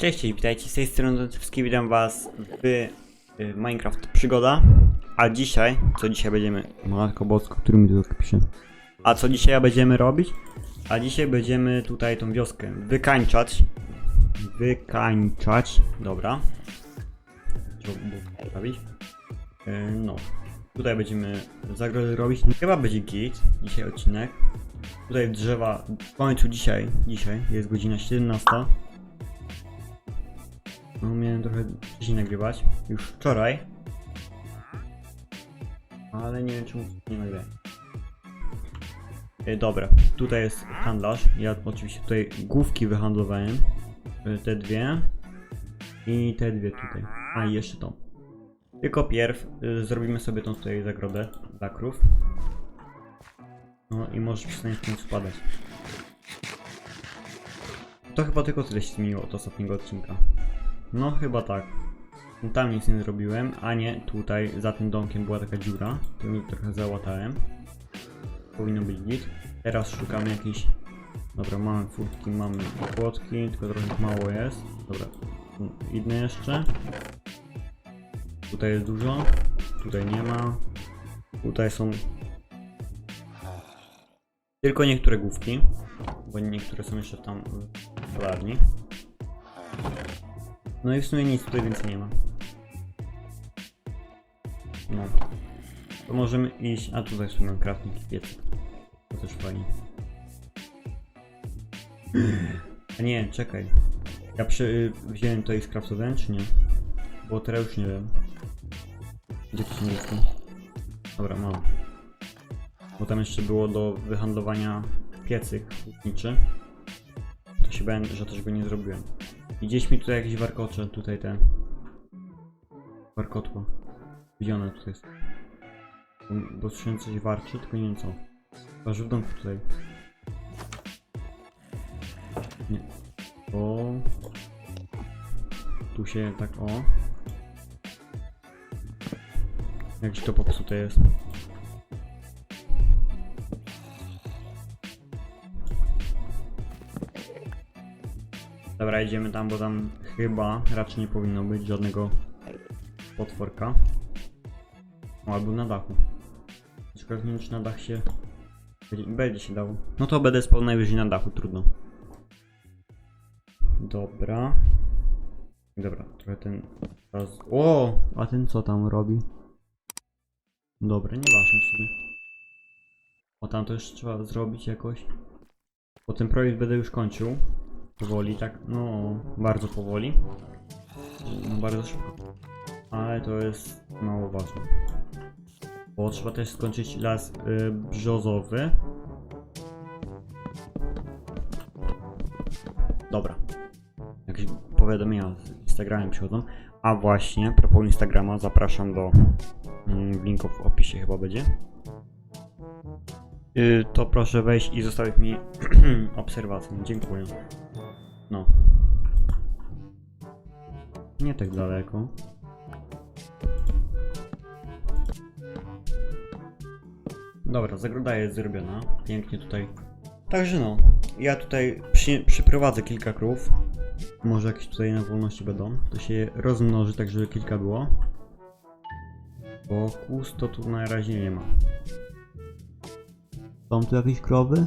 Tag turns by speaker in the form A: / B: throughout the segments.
A: Cześć i witajcie, z tej strony Dączewski, witam was w y, Minecraft Przygoda A dzisiaj, co dzisiaj będziemy... Matko Bosko, który mi to tak pisze? A co dzisiaj będziemy robić? A dzisiaj będziemy tutaj tą wioskę wykańczać Wykańczać, dobra Co było poprawić? Y, No, tutaj będziemy zagrody robić, chyba będzie git, dzisiaj odcinek Tutaj drzewa, w końcu dzisiaj, dzisiaj jest godzina 17 no miałem trochę wcześniej nagrywać, już wczoraj. Ale nie wiem czemu nie nagrałem. E, dobra, tutaj jest handlarz. Ja oczywiście tutaj główki wyhandlowałem. E, te dwie. I te dwie tutaj. A i jeszcze tą. Tylko pierw y, zrobimy sobie tą tutaj zagrodę dla krów. No i może przestanie w końcu spadać. To chyba tylko tyle się zmieniło od ostatniego odcinka. No chyba tak. Tam nic nie zrobiłem, a nie tutaj za tym domkiem była taka dziura. Mi trochę załatałem. Powinno być git. Teraz szukamy jakiejś... Dobra, mamy furtki, mamy płotki, tylko trochę mało jest. Dobra, inne jeszcze. Tutaj jest dużo. Tutaj nie ma. Tutaj są... Tylko niektóre główki. Bo niektóre są jeszcze tam w polarni. No i w sumie nic tutaj więcej nie ma. No. To możemy iść. A tutaj w sumie crafting piecyk. To też fajnie. A nie, czekaj. Ja przy, wziąłem to i skraftowałem czy nie? Bo teraz już nie wiem. Gdzie to są listy? Dobra, mam. Bo tam jeszcze było do wyhandlowania piecyk hutniczy. To się bałem, że też go nie zrobiłem. Gdzieś mi tutaj jakieś warkocze, tutaj te warkotło. Widziane tutaj jest. Bo- słyszałem coś warczy, tylko nie wiem co. Chyba, w domku tutaj. Nie. O. Tu się tak o. Jakś to popsute jest. Dobra, idziemy tam, bo tam chyba raczej nie powinno być żadnego potworka. O, albo na dachu. Aczkolwiek nie wiem, czy na dach się... Będzie, się dało. No to będę spał najwyżej na dachu, trudno. Dobra. Dobra, trochę ten... Raz... O! A ten co tam robi? Dobra, nieważne w sumie. O, tam to jeszcze trzeba zrobić jakoś. Bo ten projekt będę już kończył. Powoli, tak, no, bardzo powoli. No, bardzo szybko. Ale to jest mało ważne. Bo trzeba też skończyć las y, brzozowy. Dobra. Jakieś powiadomienia z Instagramem przychodzą. A właśnie, propos Instagrama, zapraszam do mm, linku w opisie chyba będzie. Y, to proszę wejść i zostawić mi obserwację. Dziękuję. No. Nie tak daleko. Dobra, zagroda jest zrobiona. Pięknie tutaj. Także no, ja tutaj przy, przyprowadzę kilka krów. Może jakieś tutaj na wolności będą. To się rozmnoży, tak żeby kilka było. Bo kłus to tu na razie nie ma. Są tu jakieś krowy?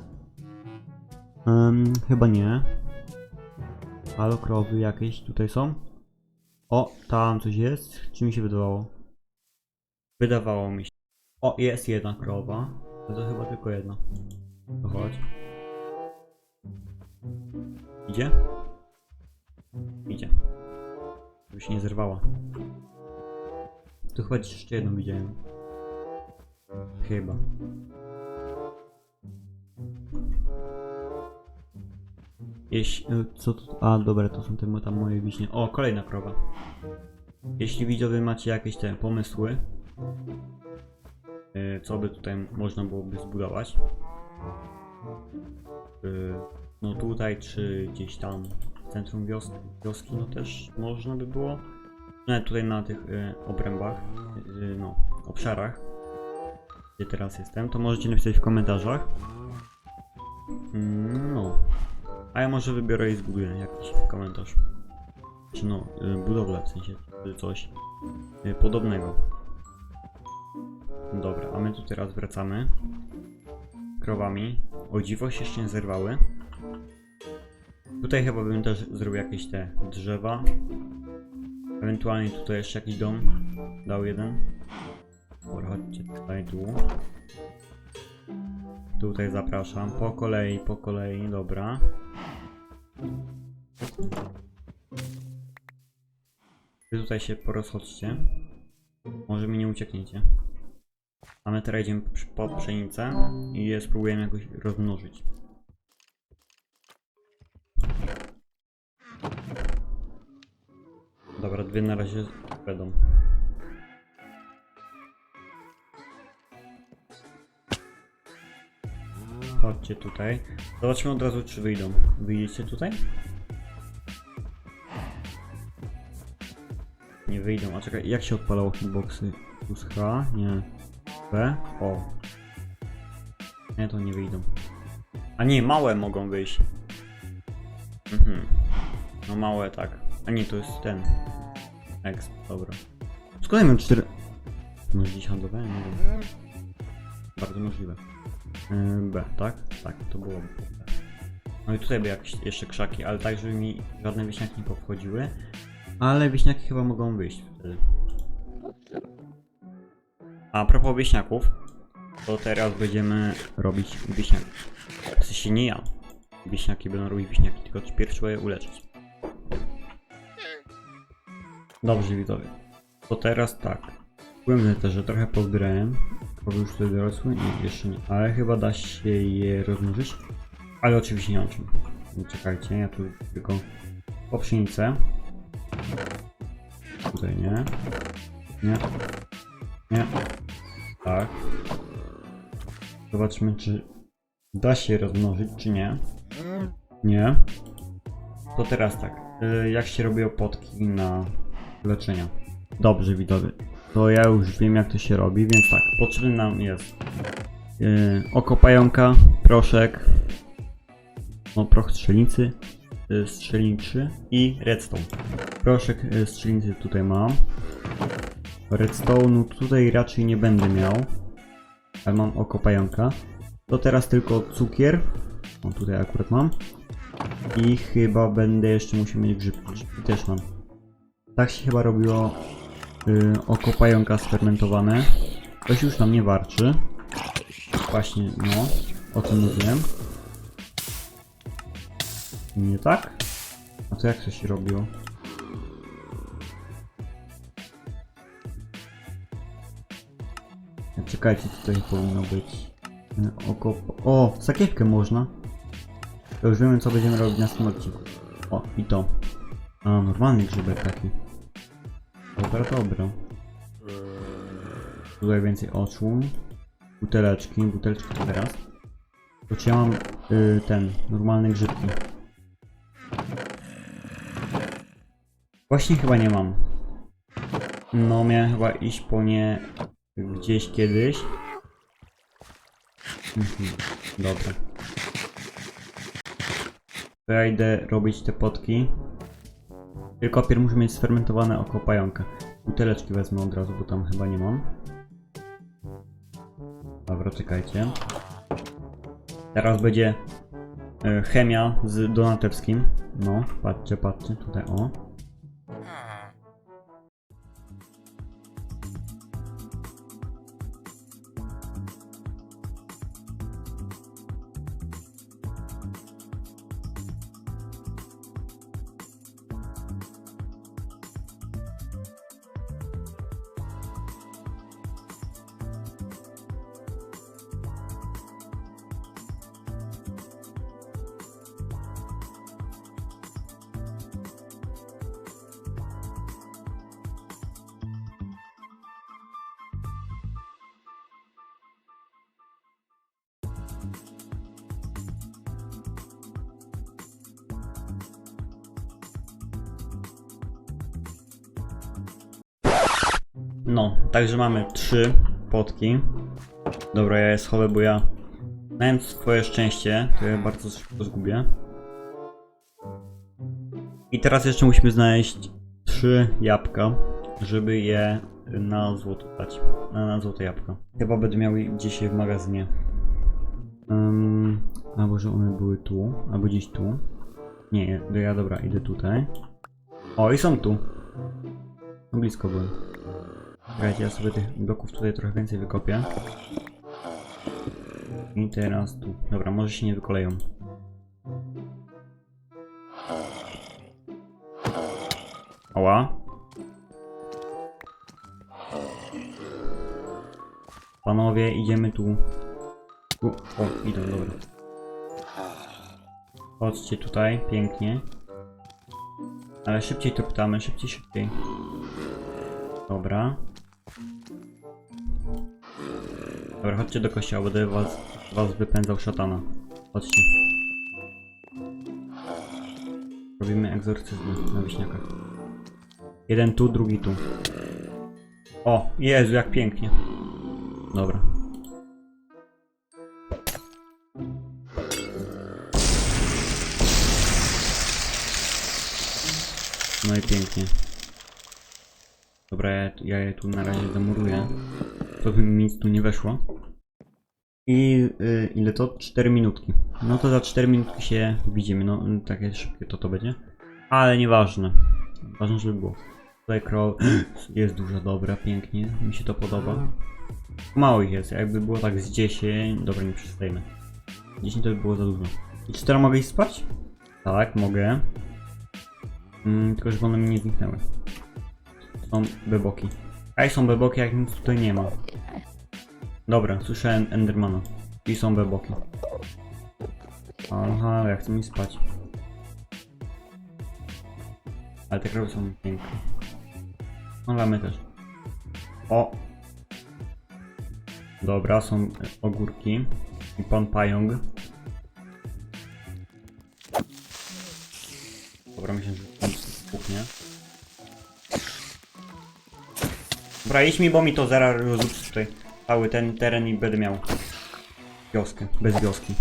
A: Em, chyba nie. Halo, krowy jakieś tutaj są? O, tam coś jest? Czy mi się wydawało? Wydawało mi się. O, jest jedna krowa. No to chyba tylko jedna. To chodź. Idzie? Idzie. Żeby się nie zerwała. Tu chyba jeszcze jedną widziałem. Chyba. Jeśli, e, co to? A, dobra, to są te tam moje wiśnie. O, kolejna krowa. Jeśli widzowie macie jakieś te pomysły, e, co by tutaj można byłoby zbudować, e, no tutaj, czy gdzieś tam w centrum wioski, wioski no też można by było. No tutaj na tych obrębach, no, obszarach, gdzie teraz jestem, to możecie napisać w komentarzach. Mm, No. A ja może wybiorę i zbuduję jakiś komentarz. Czy no, y, budowlę w sensie, czy coś y, podobnego. Dobra, a my tu teraz wracamy. Krowami. O dziwo się jeszcze nie zerwały. Tutaj chyba bym też zrobił jakieś te drzewa. Ewentualnie tutaj jeszcze jakiś dom. Dał jeden. Dobra, chodźcie tutaj tu. Tutaj zapraszam. Po kolei, po kolei, dobra. Wy tutaj się porozchodźcie. Może mi nie uciekniecie. A my teraz idziemy po pszenicę i je spróbujemy jakoś rozmnożyć. Dobra, dwie na razie będą. Chodźcie tutaj. Zobaczmy od razu, czy wyjdą. Wyjdziecie tutaj? Nie wyjdą. A czekaj, jak się odpalało hitboxy? Plus H? Nie. B? O. Nie, to nie wyjdą. A nie, małe mogą wyjść. Mhm. No małe tak. A nie, to jest ten. Exp, dobra. Skąd ja miałem 4... No gdzieś handlowałem? Nie wiem. Bardzo możliwe. Yy, B, tak? Tak, to było B. No i tutaj by jakieś jeszcze krzaki, ale tak, żeby mi żadne wieśniaki nie powchodziły. Ale wieśniaki chyba mogą wyjść wtedy. A propos wieśniaków, to teraz będziemy robić wieśniaki. W sensie nie ja. Wieśniaki będą robić wieśniaki, tylko pierw trzeba je uleczyć. Dobrze widzowie. To teraz tak. Powiem też, że trochę pozbierałem. Krowy już tutaj dorosły? Nie, jeszcze nie. Ale chyba da się je rozmnożyć. Ale oczywiście nie mam czym. Czekajcie, ja tu tylko po. Tutaj nie. Nie. Nie. Tak. Zobaczmy, czy da się rozmnożyć, czy nie. Nie. To teraz tak. y, Jak się robią potki na leczenia? Dobrze, widzowie. To ja już wiem, jak to się robi, więc tak. Potrzebny nam jest yy, oko pająka, proszek, no proch strzelnicy, yy, strzelniczy i redstone. Proszek yy, strzelnicy tutaj mam. Redstone'u tutaj raczej nie będę miał, ale mam oko pająka. To teraz tylko cukier. O, tutaj akurat mam. I chyba będę jeszcze musiał mieć. Grzybki też mam. Tak się chyba robiło y, oko pająka sfermentowane. Już na mnie warczy. Właśnie, no, o tym mówiłem. Nie tak? A to jak to się robiło? Czekajcie, tutaj powinno być. Y, Oko... O, sakiewkę można. To już wiemy, co będziemy robić na tym odcinku. O, i to. A, normalny grzybek taki. Dobra, dobra. Tutaj więcej oczu. Buteleczki, buteleczki teraz. Czy ja mam y, ten, normalne grzybki? Właśnie chyba nie mam. No, miałem chyba iść po nie gdzieś kiedyś. Mhm, dobra. To ja idę robić te potki. Tylko pierw muszę mieć sfermentowane oko pająka. Buteleczki wezmę od razu, bo tam chyba nie mam. Dobra, czekajcie. Teraz będzie e, chemia z Donatewskim. No, patrzcie, patrzcie, tutaj o. No, także mamy trzy potki. Dobra, ja je schowę, bo ja mając swoje szczęście, to ja bardzo szybko zgubię. I teraz jeszcze musimy znaleźć trzy jabłka, żeby je na złoto dać. Na, na złote jabłka. Chyba będę miał je w magazynie. Um, albo że one były tu, albo gdzieś tu. Nie, ja dobra, idę tutaj. O, i są tu. Blisko byłem. Czekajcie, ja sobie tych bloków tutaj trochę więcej wykopię. I teraz tu. Dobra, może się nie wykoleją. Ała. Panowie, idziemy tu. tu. O, idą, dobra. Chodźcie tutaj, pięknie. Ale szybciej to pytamy, szybciej, szybciej. Dobra. Dobra, chodźcie do kościoła, będę was, was wypędzał szatana. Chodźcie. Robimy egzorcyzmy na wiśniakach. Jeden tu, drugi tu. O, Jezu, jak pięknie. Dobra. No i pięknie. Dobra, ja, ja je tu na razie zamuruję. To by mi nic tu nie weszło. I y, ile to? 4 minutki. No to za 4 minutki się widzimy. No takie szybkie to to będzie. Ale nieważne. Ważne, żeby było. Tutaj crow jest duża, dobra, pięknie. Mi się to podoba. Mało ich jest, jakby było tak z 10. Dobra, nie przestajemy. 10 to by było za dużo. I czy teraz mogę iść spać? Tak, mogę. Mm, tylko, żeby one mi nie zniknęły. Są beboki. Ej, są beboki, jak nic tutaj nie ma. Dobra, słyszałem Endermana. I są beboki. Aha, ja chcę mi spać. Ale te krowy są piękne. No lamy też. O! Dobra, są ogórki. I pan pająk. Dobra, idź mi, bo mi to zaraz rozrzuci tutaj cały ten teren i będę miał wioskę, bez wioski.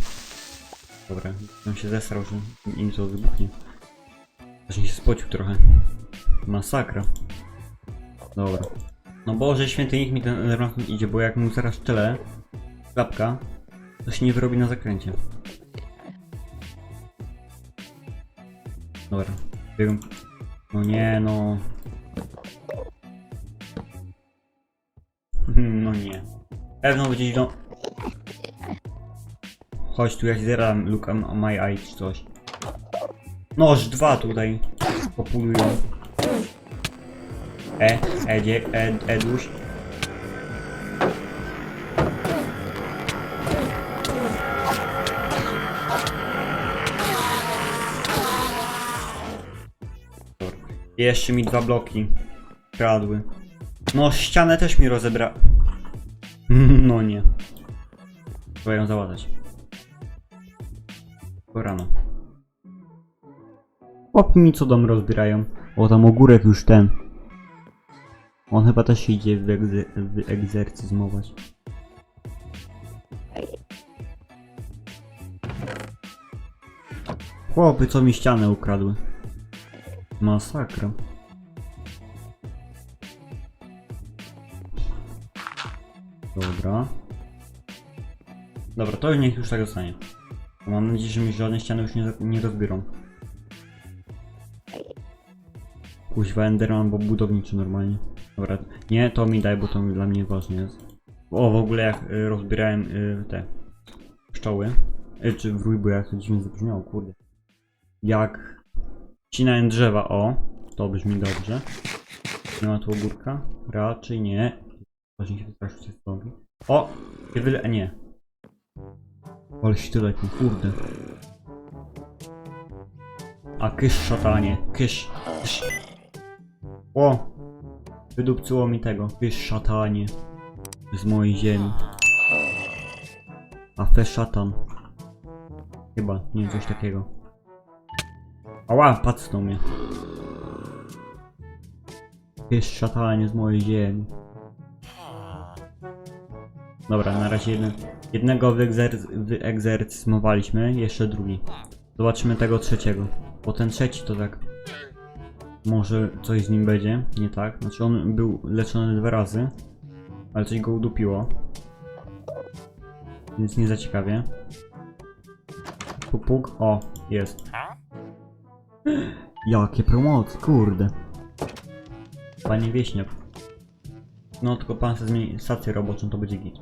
A: Dobra, on się zesrał, że im to wybuchnie. Właśnie się spocił trochę. Masakra. Dobra. No Boże święty, niech mi ten Enderman idzie, bo jak mu zaraz szczelę klapka, to się nie wyrobi na zakręcie. Dobra, biegam. No nie. No Pewno będzie źle. Chodź tu, ja się look at my eye czy coś. Noż dwa tutaj populują. E, Edzie, Ed, Eduś. Jeszcze mi dwa bloki kradły. No, ścianę też mi rozebra... Trzeba ją załatać. Tylko rano. Chłop mi co dom rozbierają. O, tam ogórek już ten. On chyba też idzie wyegzy wyegzercyzmować. Chłopy, co mi ścianę ukradły. Masakra. Dobra. Dobra, to niech już tak zostanie. Mam nadzieję, że mi żadne ściany już nie, nie rozbiorą. Kuźwa Enderman, bo budowniczy normalnie. Dobra, nie, to mi daj, bo to dla mnie ważne jest. O, w ogóle jak y, rozbierałem y, te pszczoły, y, czy wrój, bo jak to dziwnie zabrzmiało, kurde. Jak ścinałem drzewa, o, to brzmi dobrze. Nie ma tu ogórka? Raczej nie. Właśnie się wystraszył tej nogi. O! Wyle... nie. Ale sztylet, no kurde. A kysz szatanie, kysz, kysz. O! Wydupcyło mi tego, kysz szatanie. Z mojej ziemi. A fe szatan. Chyba, nie coś takiego. Ała, pacnął mnie. Kysz szatanie z mojej ziemi. Dobra, na razie jeden, jednego wyegzer- wyegzercyzmowaliśmy, jeszcze drugi. Zobaczymy tego trzeciego. Bo ten trzeci to tak Może coś z nim będzie, nie tak? Znaczy on był leczony dwa razy, ale coś go udupiło. Więc nie za ciekawie. O, jest. Jakie promoc, kurde. Panie wieśniak. No tylko pan sobie zmieni stację roboczą, to będzie git.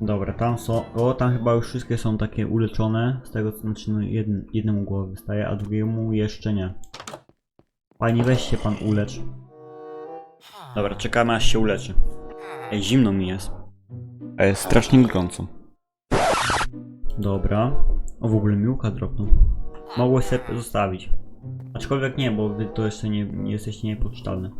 A: Dobra, tam są. O, tam chyba już wszystkie są takie uleczone. Z tego co znaczy, no jedn, jednemu głowa wystaje, a drugiemu jeszcze nie. Panie, weź się pan ulecz. Dobra, czekamy aż się uleczy. Ej, zimno mi jest. Jest strasznie gorąco. Dobra. O, w ogóle miłka dropnął. Mogło sobie zostawić. Aczkolwiek nie, bo wy to jeszcze nie, nie jesteście niepoczytalne.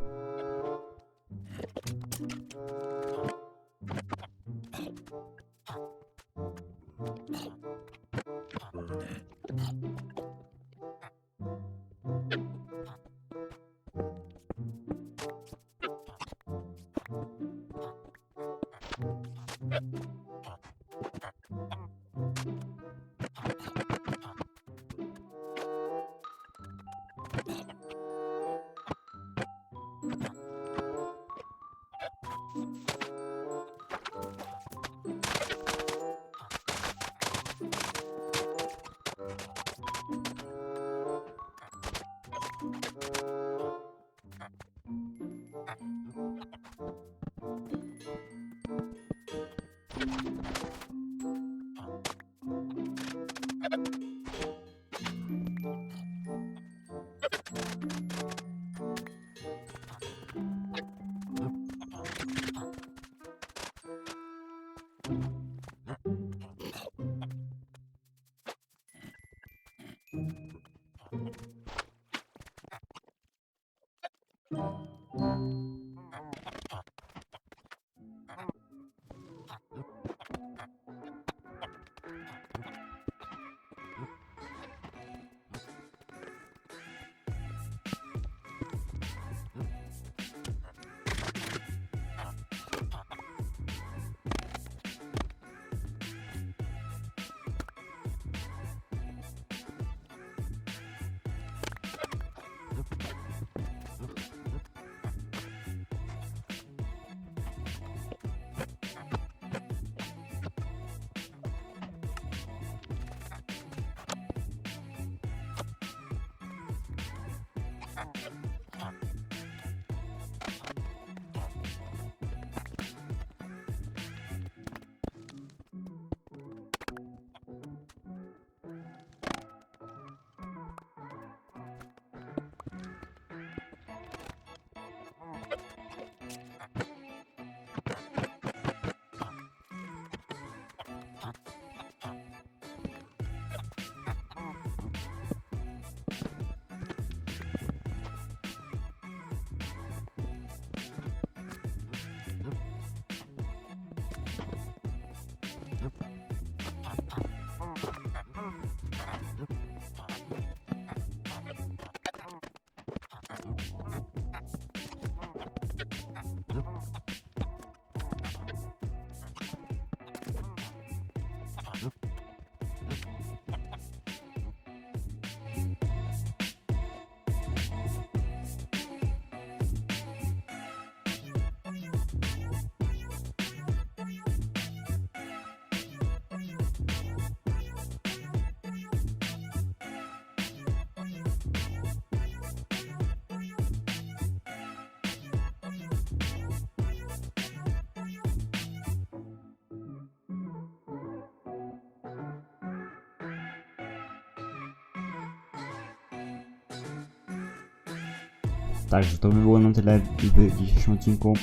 A: Także to by było na tyle w dzisiejszym odcinku.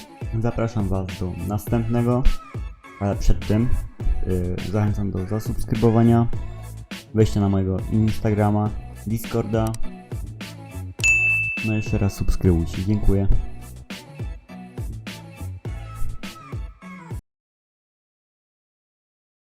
A: Zapraszam Was do następnego, ale przed tym yy, zachęcam do zasubskrybowania, wejścia na mojego Instagrama, Discorda. No jeszcze raz subskrybujcie. Dziękuję.